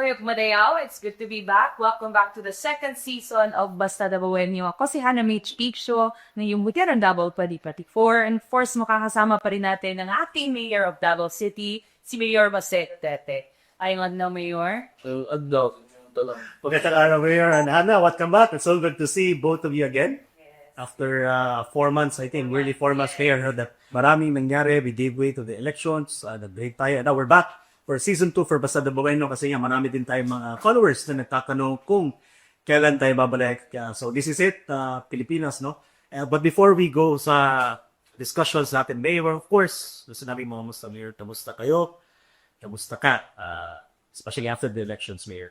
Oyok Madayao, it's good to be back. Welcome back to the second season of Basta Dabawenyo. Ako si Hannah Mitch Peak Show na yung Butiran Davao 2024. And of course, makakasama pa rin natin ang acting mayor of Davao City, si Mayor Baset Tete. Ayun na, Mayor. Uh, ano, talaga. Magandang araw, Mayor and Hannah. Welcome back. It's so good to see both of you again. After uh, four months, I think, really four months, Mayor, that maraming nangyari. We gave way to the elections. Uh, nag-break tayo. And now we're back for season 2 for Basta de Bueno kasi nga marami din tayong mga followers na nagtatanong kung kailan tayo babalik. Uh, so this is it, uh, Pilipinas, no? Uh, but before we go sa discussions natin, Mayor, of course, gusto namin mga musta, Mayor, kamusta kayo? Kamusta ka? Uh, especially after the elections, Mayor.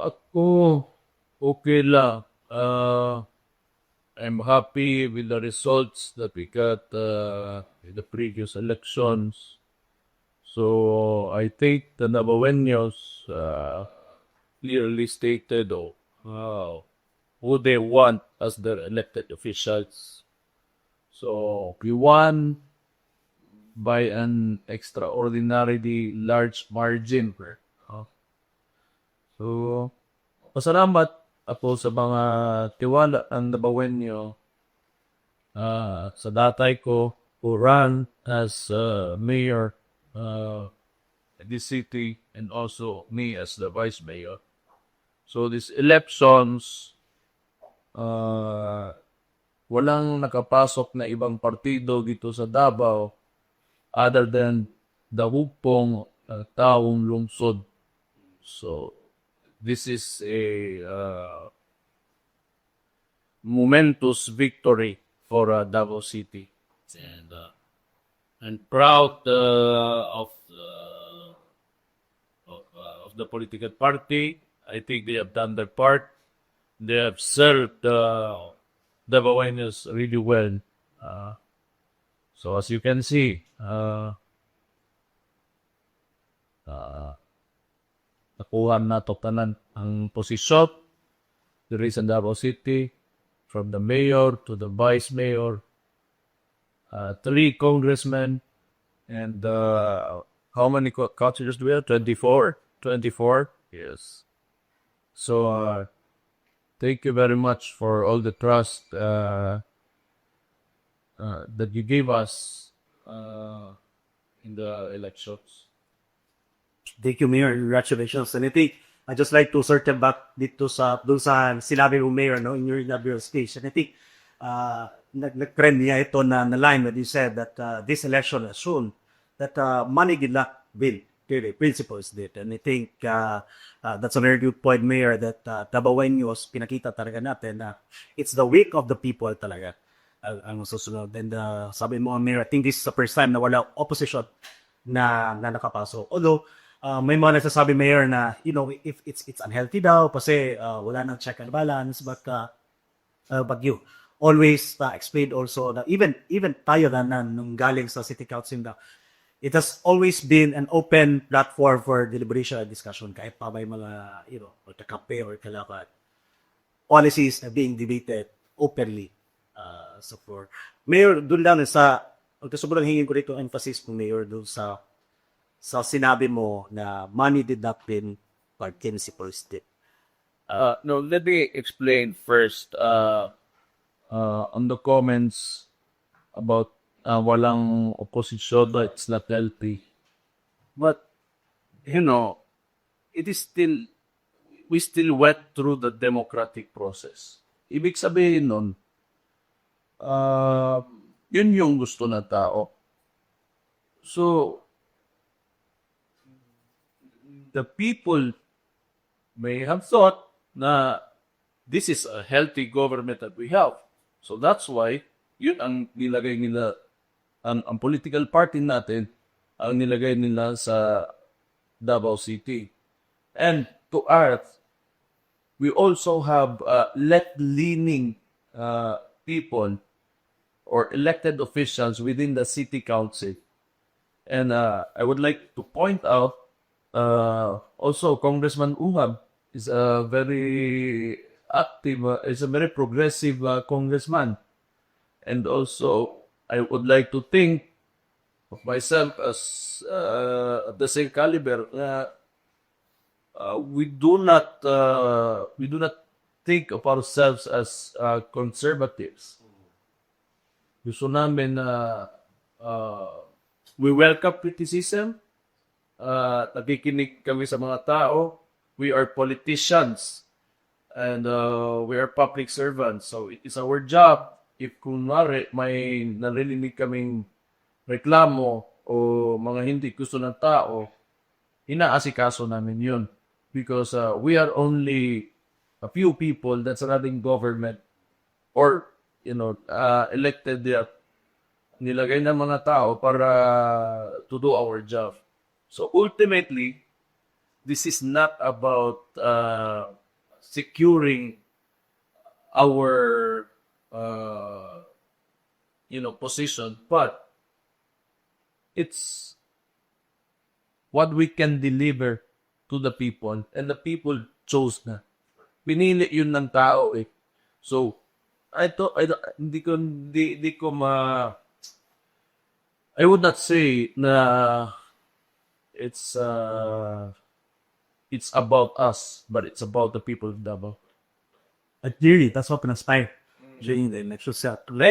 Ako, okay lang. Uh, I'm happy with the results that we got uh, in the previous elections. So I think the Navawenyos uh, clearly stated oh, uh, who they want as their elected officials. So we won by an extraordinarily large margin. Uh, So, pasalamat ako sa mga tiwala ng Nabawenyo ah, sa datay ko who run as uh, mayor uh, this city and also me as the vice mayor. So, these elections, uh, walang nakapasok na ibang partido dito sa Davao other than the hupong uh, taong lungsod. So, this is a uh, momentous victory for uh, Davao City, and uh, and proud uh, of uh, of, uh, of the political party. I think they have done their part. They have served uh, Davaoenos really well. So as you can see, uh, uh, nakuha ang posisyon there is in Davao City from the mayor to the vice mayor uh, three congressmen and uh, how many co- do we have 24 24 yes so uh, thank you very much for all the trust uh, uh, that you gave us uh, in the elections Thank you, Mayor. Congratulations. And I think I just like to circle back dito sa dun sa sinabi Mayor, no, in your inaugural speech. And I think uh, nag-trend niya ito na, na line when you said that uh, this election shown that uh, not win. Clearly, principles did. And I think uh, uh, that's a very good point, Mayor, that uh, Tabawenyos, pinakita talaga natin na it's the week of the people talaga ang, ang susunod. And uh, sabi mo, Mayor, I think this is the first time na wala opposition na, na nakapasok. Although, uh, may mga nagsasabi, Mayor, na, you know, if it's it's unhealthy daw kasi uh, wala nang check and balance, but, uh, uh, but you always uh, explained also that even even tayo na, na nung galing sa City Council na, it has always been an open platform for deliberation and discussion kahit pa may mga, you know, or kape or kalakat policies na being debated openly uh, so for Mayor, doon lang sa ang sobrang hingin ko dito emphasis mo Mayor doon sa sa sinabi mo na money did not win but principles did. Uh, no, let me explain first uh, uh, on the comments about uh, walang opposition, it's not healthy. But, you know, it is still, we still went through the democratic process. Ibig sabihin nun, uh, yun yung gusto ng tao. So, the people may have thought na this is a healthy government that we have. So that's why, yun ang nilagay nila, ang, ang political party natin, ang nilagay nila sa Davao City. And to earth, we also have uh, left-leaning uh, people or elected officials within the city council. And uh, I would like to point out uh, also Congressman Ungab is a very active, uh, is a very progressive uh, congressman. And also, I would like to think of myself as uh, the same caliber na uh, we do not uh, we do not think of ourselves as uh, conservatives. Gusto namin na uh, we welcome criticism. Uh, nakikinig kami sa mga tao. We are politicians and uh, we are public servants. So it is our job if kunwari may narinig kaming reklamo o mga hindi gusto ng tao, inaasikaso namin yun. Because uh, we are only a few people that's running government or, you know, uh, elected there. Nilagay ng mga tao para to do our job. So ultimately, this is not about uh, securing our, uh, you know, position, but it's what we can deliver to the people and the people chose na. Pinili yun ng tao eh. So, I to, I don't- hindi ko hindi, hindi ko ma I would not say na it's uh it's about us, but it's about the people of Davao. And clearly, that's what transpired during the election cycle.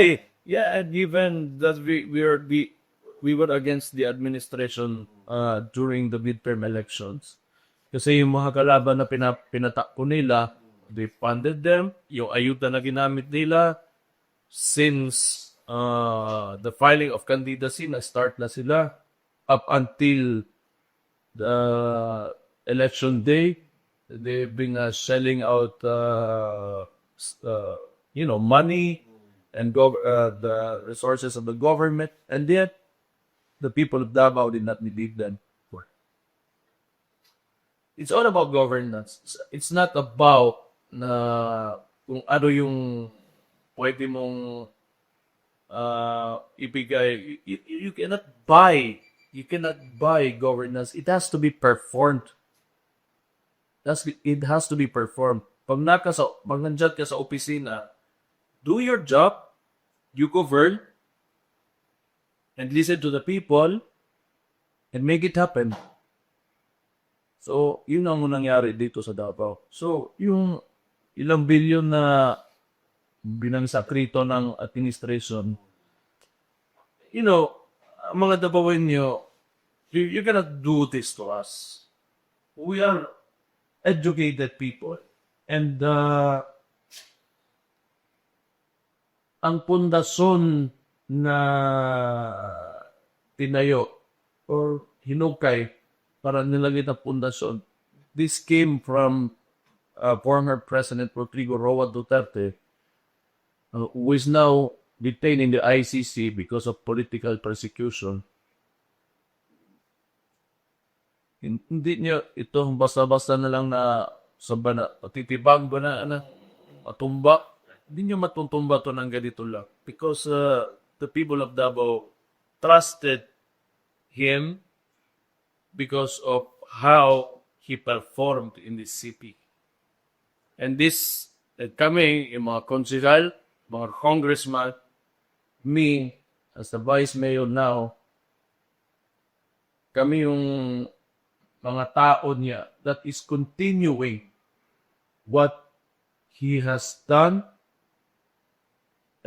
Yeah, and even that we we are the we were against the administration uh, during the midterm elections. Kasi yung mga kalaban na pina, pinatakbo nila, they funded them. Yung ayuda na ginamit nila since uh, the filing of candidacy na start na sila up until the election day they've been uh, shelling out uh, uh, you know money and gov- uh, the resources of the government. And yet the people of Davao did not believe them it's all about governance. It's- not about na kung ano yung pwede mong uh, ibigay. You, you cannot buy you cannot buy governance. It has to be performed That's, it has to be performed. Pag naka sa, pag nandyan ka sa opisina, do your job, you govern, and listen to the people, and make it happen. So, yun ang nangyari dito sa Davao. So, yung ilang bilyon na binangsakrito ng administration, you know, mga Davaoenyo, you, you cannot do this to us. We are educated people. And uh, ang pundasyon na tinayo or hinukay para nilagay na pundasyon, this came from uh, former President Rodrigo Roa Duterte, uh, who is now detained in the ICC because of political persecution. Hindi niyo ito basta-basta na lang na saba na titibag ba na ano, matumba. Hindi niyo matutumba to ng ganito lang. Because uh, the people of Davao trusted him because of how he performed in the city. And this, eh, kami, yung mga konsihal, mga congressman, me, as the vice mayor now, kami yung mga tao niya that is continuing what he has done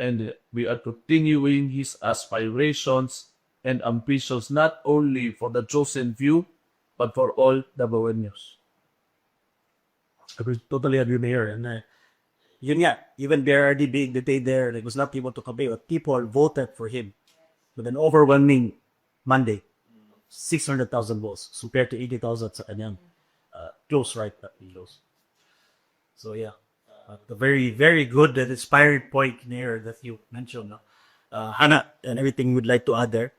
and we are continuing his aspirations and ambitions not only for the chosen few but for all Davaoenos. I would totally agree, Mayor. And uh, yun nga, even BRD being detained there, it was not people to campaign, but people voted for him with an overwhelming Monday. 600,000 votes compared to 80,000 sa kanyang uh, close right that. So yeah, uh, the very, very good and inspired point there that you mentioned. Uh, Hannah, and everything would like to add there.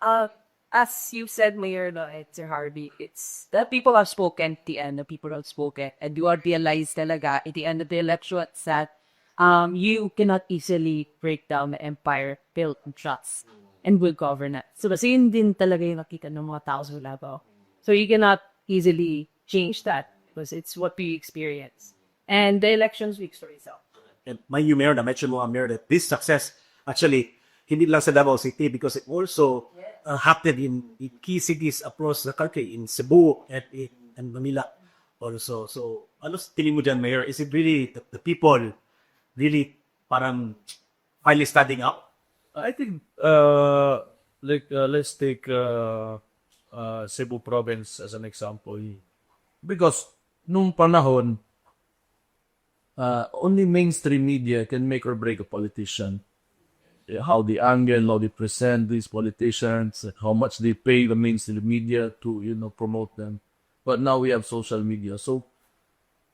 Uh, as you said, Mayor, no, it's Harvey, it's the people have spoken the end, the people have spoken, and you are realized talaga at the end of the elections that um, you cannot easily break down the empire built on trust and good governance. So, kasi yun din talaga yung nakita ng mga tao sa Davao. So, you cannot easily change that because it's what we experience. And the elections speaks for itself. And my you, Mayor, na-mention mo, Mayor, that this success, actually, hindi lang sa Davao City because it also uh, happened in, in key cities across the country, in Cebu and in and Manila. also. So, ano tingin mo dyan, Mayor? Is it really, the, the people really parang finally standing up? I think, uh, like, uh, let's take uh, uh, Cebu province as an example. Because nung panahon, uh, only mainstream media can make or break a politician. How they angle, how they present these politicians, how much they pay the mainstream media to, you know, promote them. But now we have social media. So,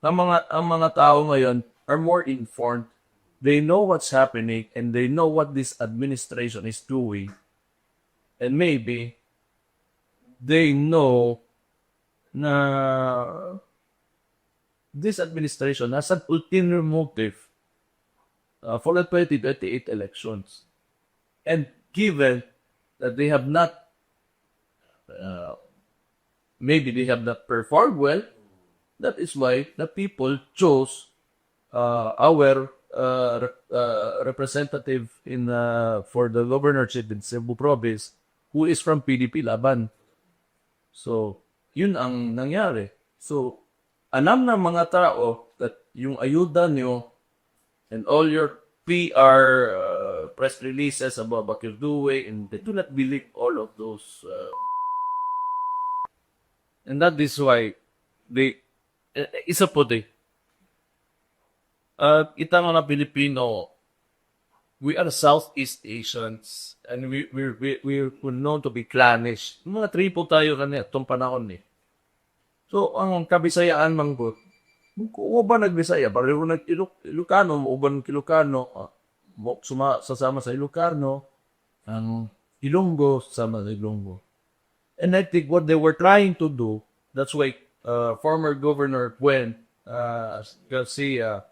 ang mga, ang mga tao ngayon are more informed. They know what's happening and they know what this administration is doing. And maybe they know na this administration has an ulterior motive uh, for the 2028 elections. And given that they have not, uh, maybe they have not performed well, that is why the people chose uh, our uh, uh, representative in uh, for the governorship in Cebu province who is from PDP Laban. So, yun ang nangyari. So, alam ng mga tao that yung ayuda nyo and all your PR uh, press releases about what you're doing and they do not believe all of those uh, and that is why they eh, isa po di uh, kita nga na Pilipino we are Southeast Asians and we we we we're known to be clannish. Mga tripo tayo kanina itong panahon eh. So ang kabisayaan man ko, kung ba nagbisaya, pareho nag Ilocano, uban Ilocano, mo suma sasama sa Ilocano, ang Ilonggo sama sa Ilonggo. And I think what they were trying to do, that's why uh, former Governor Gwen uh, Garcia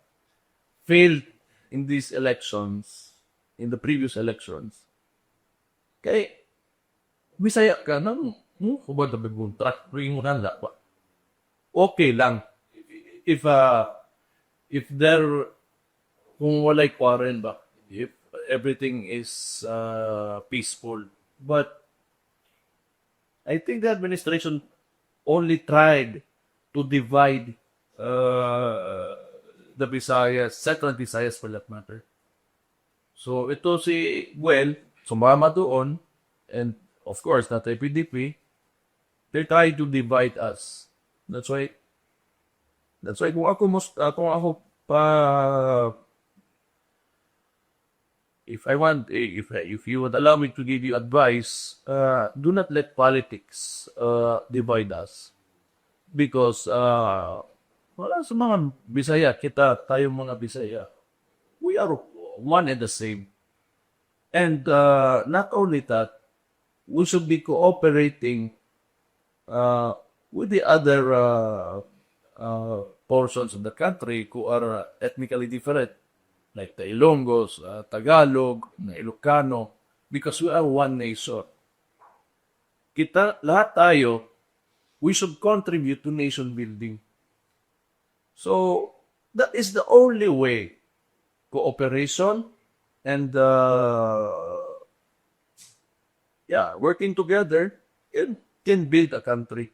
failed in these elections, in the previous elections. Kay, Bisaya ka nang, hmm, kubad na bibuntra, ring mo nanda pa. Okay lang. If, uh, if there, kung walay quarren ba, if everything is uh, peaceful. But, I think the administration only tried to divide uh, the Visayas, Central Visayas for that matter. So ito si Gwen, sumama doon, and of course, not PDP, they're trying to divide us. That's why, that's why kung ako, mus, uh, kung ako pa, if I want, if, if you would allow me to give you advice, uh, do not let politics uh, divide us. Because, uh, wala sa mga Bisaya, kita, tayong mga Bisaya, we are one and the same. And uh, not only that, we should be cooperating uh, with the other uh, uh, portions of the country who are ethnically different, like the Ilonggos, uh, Tagalog, Ilocano, because we are one nation. Kita, lahat tayo, we should contribute to nation building. So, that is the only way. Cooperation and uh, yeah, working together can, can build a country.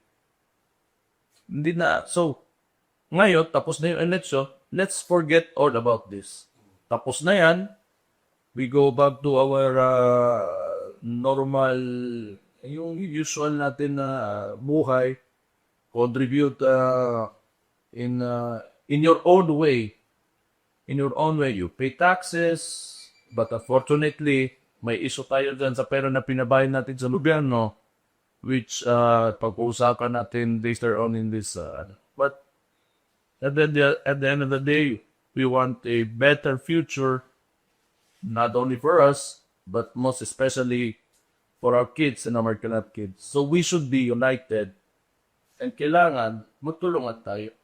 Hindi na. So, ngayon, tapos na yung election, let's forget all about this. Tapos na yan, we go back to our uh, normal, yung usual natin na buhay, contribute uh, in uh, in your own way. In your own way, you pay taxes, but unfortunately, may issue tayo dyan sa pera na pinabayad natin sa gobyerno, which uh, pag-uusapan natin later on in this. Uh, but at the, at the end of the day, we want a better future, not only for us, but most especially for our kids and our kids. So we should be united and kailangan magtulungan tayo.